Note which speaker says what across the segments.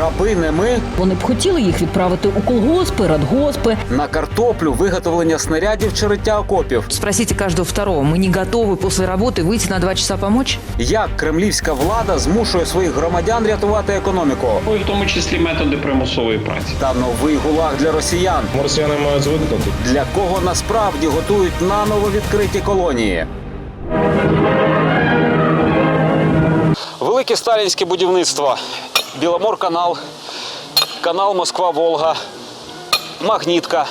Speaker 1: Раби не ми
Speaker 2: Вони б хотіли їх відправити у колгоспи, радгоспи.
Speaker 1: на картоплю, виготовлення снарядів чи риття окопів.
Speaker 3: Спросите каждого второго, мы не готовы после работы выйти на два часа помочь?
Speaker 1: Як кремлівська влада змушує своїх громадян рятувати економіку?
Speaker 4: Ну, і в тому числі методи примусової праці.
Speaker 1: Та новий гулаг для росіян.
Speaker 5: Росіяни мають звикнути.
Speaker 1: Для кого насправді готують наново відкриті колонії? Велике сталінське будівництво. Біломорканал, канал Москва-Волга, Магнітка.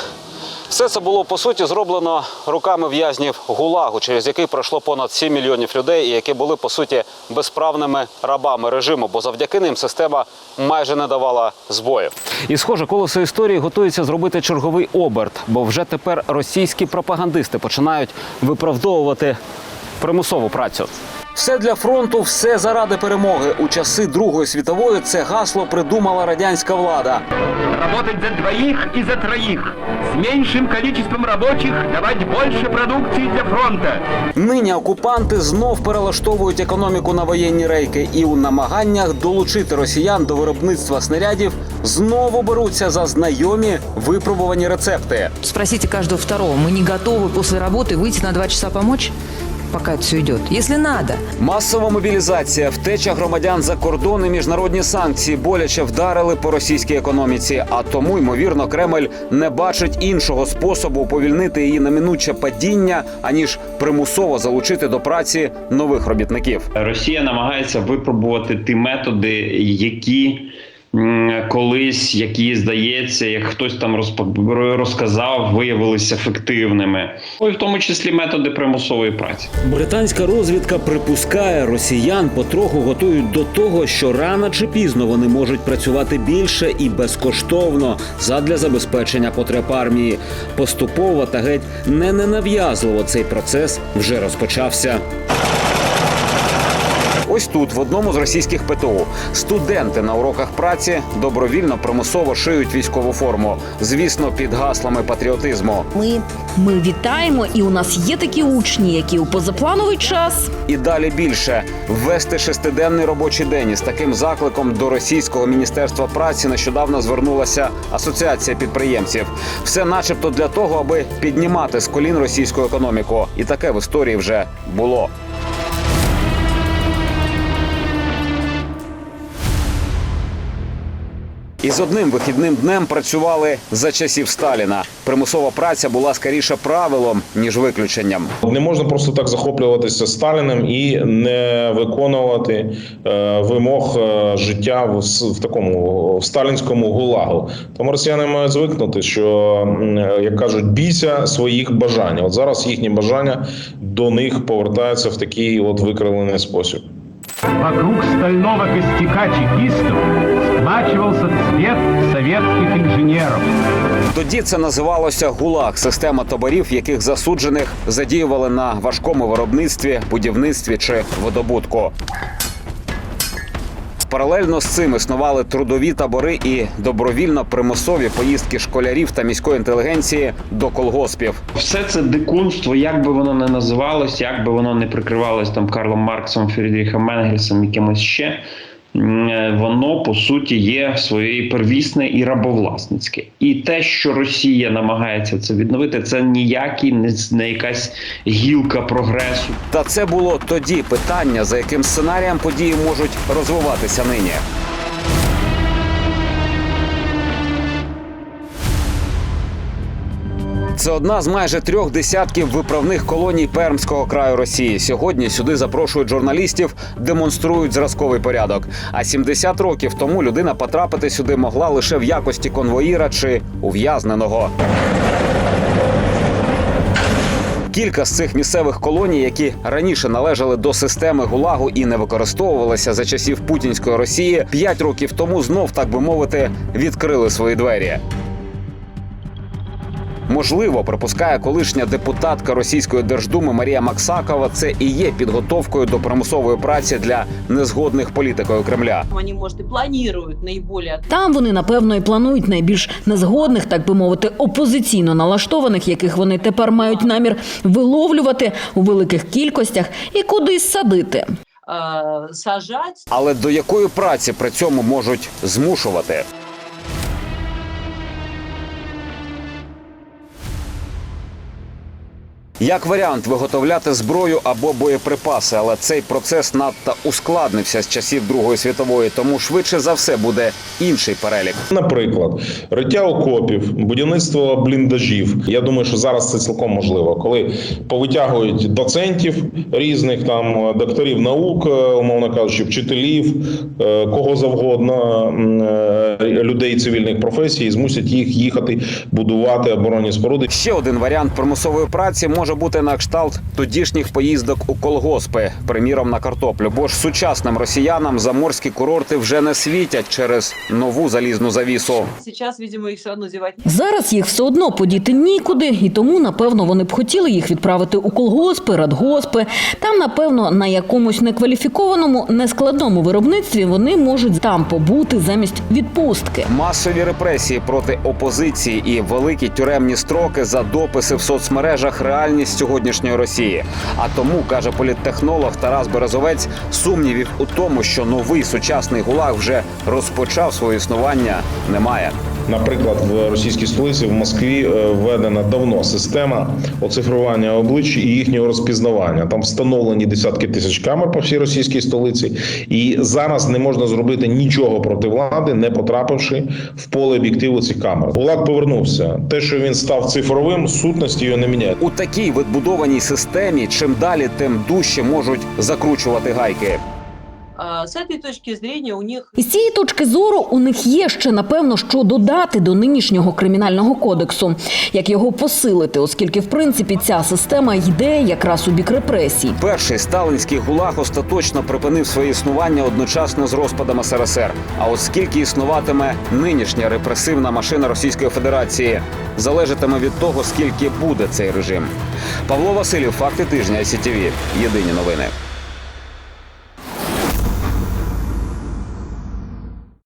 Speaker 1: Все це було по суті зроблено руками в'язнів ГУЛАГу, через який пройшло понад 7 мільйонів людей, і які були по суті безправними рабами режиму, бо завдяки ним система майже не давала збою. І схоже, колесо історії готується зробити черговий оберт, бо вже тепер російські пропагандисти починають виправдовувати примусову працю. Все для фронту, все заради перемоги. У часи Другої світової це гасло придумала радянська влада.
Speaker 6: Работать за двоих и за троих. С меньшим количеством рабочих давать больше продукции для фронта.
Speaker 1: Нині окупанти знов перелаштовують економіку на воєнні рейки і у намаганнях долучити росіян до виробництва снарядів знову беруться за знайомі випробувані рецепти.
Speaker 3: Спросите каждого второго, мы не готовы после работы выйти на два часа помочь? Пока это все идет. Если надо.
Speaker 1: Масова мобілізація, втеча громадян за кордон і міжнародні санкції боляче вдарили по російській економіці. А тому, ймовірно, Кремль не бачить іншого способу уповільнити її неминуче падіння, аніж примусово залучити до праці нових робітників.
Speaker 4: Росія намагається випробувати ті методи, які колись, які здається, як хтось там розказав, виявилися ефективними. Ну, і в тому числі методи примусової праці.
Speaker 1: Британська розвідка припускає, росіян потроху готують до того, що рано чи пізно вони можуть працювати більше і безкоштовно задля забезпечення потреб армії. Поступово та геть не ненав'язливо цей процес вже розпочався. Ось тут, в одному з російських ПТУ, студенти на уроках праці добровільно примусово шиють військову форму, звісно, під гаслами патріотизму.
Speaker 2: Ми, ми вітаємо, і у нас є такі учні, які у позаплановий час
Speaker 1: І далі більше ввести шестиденний робочий день із таким закликом до російського міністерства праці нещодавно звернулася асоціація підприємців. Все, начебто, для того, аби піднімати з колін російську економіку. І таке в історії вже було. І з одним вихідним днем працювали за часів Сталіна. Примусова праця була скоріше правилом ніж виключенням.
Speaker 5: Не можна просто так захоплюватися Сталіним і не виконувати е, вимог е, життя в, в такому в сталінському гулагу. Тому росіяни мають звикнути, що як кажуть, бійся своїх бажань. От зараз їхні бажання до них повертаються в такий от викривлений спосіб.
Speaker 6: Вокруг стального костяка чекистов смачивался цвет советских инженеров.
Speaker 1: Тоді це називалося ГУЛАГ система таборів, яких засуджених задіювали на важкому виробництві, будівництві чи видобутку. Паралельно з цим існували трудові табори і добровільно примусові поїздки школярів та міської інтелігенції до колгоспів.
Speaker 4: Все це дикунство, як би воно не називалось, як би воно не прикривалось там Карлом Марксом, Фрідріхом Енгельсом, якимось ще. Е, Воно по суті є своєю первісне і рабовласницьке. І те, що Росія намагається це відновити, це ніякий не, не якась гілка прогресу.
Speaker 1: Та це було тоді питання, за яким сценарієм події можуть розвиватися нині. Це одна з майже трьох десятків виправних колоній Пермського краю Росії. Сьогодні сюди запрошують журналістів, демонструють зразковий порядок. А 70 років тому людина потрапити сюди могла лише в якості конвоїра чи ув'язненого. Кілька з цих місцевих колоній, які раніше належали до системи ГУЛАГу і не використовувалися за часів путінської Росії, п'ять років тому знов, так би мовити, відкрили свої двері. Можливо, припускає колишня депутатка російської держдуми Марія Максакова. Це і є підготовкою до примусової праці для незгодних політикою Кремля.
Speaker 7: Они, может, и планируют наиболее
Speaker 2: там вони напевно і планують найбільш незгодних, так би мовити, опозиційно налаштованих, яких вони тепер мають намір виловлювати у великих кількостях і кудись садити.
Speaker 7: э, сажать.
Speaker 1: Але до якої праці при цьому можуть змушувати? Як варіант виготовляти зброю або боєприпаси, але цей процес надто ускладнився з часів Другої світової, тому швидше за все буде інший перелік.
Speaker 5: Наприклад, риття окопів, будівництво бліндажів. Я думаю, що зараз це цілком можливо, коли повитягують доцентів різних там докторів наук, е, умовно кажучи, вчителів, е, кого завгодно е, людей цивільних професій, і змусять їх їхати будувати оборонні споруди.
Speaker 1: Ще один варіант примусової праці може бути на кшталт тодішніх поїздок у колгоспи, приміром на картоплю. Бо ж сучасним росіянам заморські курорти вже не світять через нову залізну завісу.
Speaker 7: Сейчас, видимо, их все равно
Speaker 2: Зараз їх все одно подіти нікуди, і тому, напевно, вони б хотіли їх відправити у колгоспи, радгоспи. Там, напевно, на якомусь некваліфікованому, нескладному виробництві вони можуть там побути замість відпустки.
Speaker 1: Масові репресії проти опозиції і великі тюремні строки за дописи в соцмережах реальність сьогоднішньої Росії. А тому каже політтехнолог Тарас Березовець, сумнівів у тому, що новий сучасний гулаг вже розпочав своє існування, немає.
Speaker 5: Наприклад, в російській столиці в Москві е, введена давно система оцифрування облич і їхнього розпізнавання. Там встановлені десятки тисяч камер по всій російській столиці, і зараз не можна зробити нічого проти влади, не потрапивши в поле об'єктиву цих камер. Гулаг повернувся. Те, що він став цифровим, сутності його не міняє.
Speaker 1: У такій відбудованій системі чим далі, тим дужче можуть закручувати гайки.
Speaker 7: С этой точки зрения у них
Speaker 2: І з цієї точки зору у них є ще напевно що додати до нинішнього кримінального кодексу, як його посилити, оскільки в принципі ця система йде якраз у бік репресій.
Speaker 1: Перший сталінський гулаг остаточно припинив своє існування одночасно з розпадом СРСР. А от скільки існуватиме нинішня репресивна машина Російської Федерації, залежатиме від того, скільки буде цей режим. Павло Васильєв, факти тижня СІТВ. Єдині новини.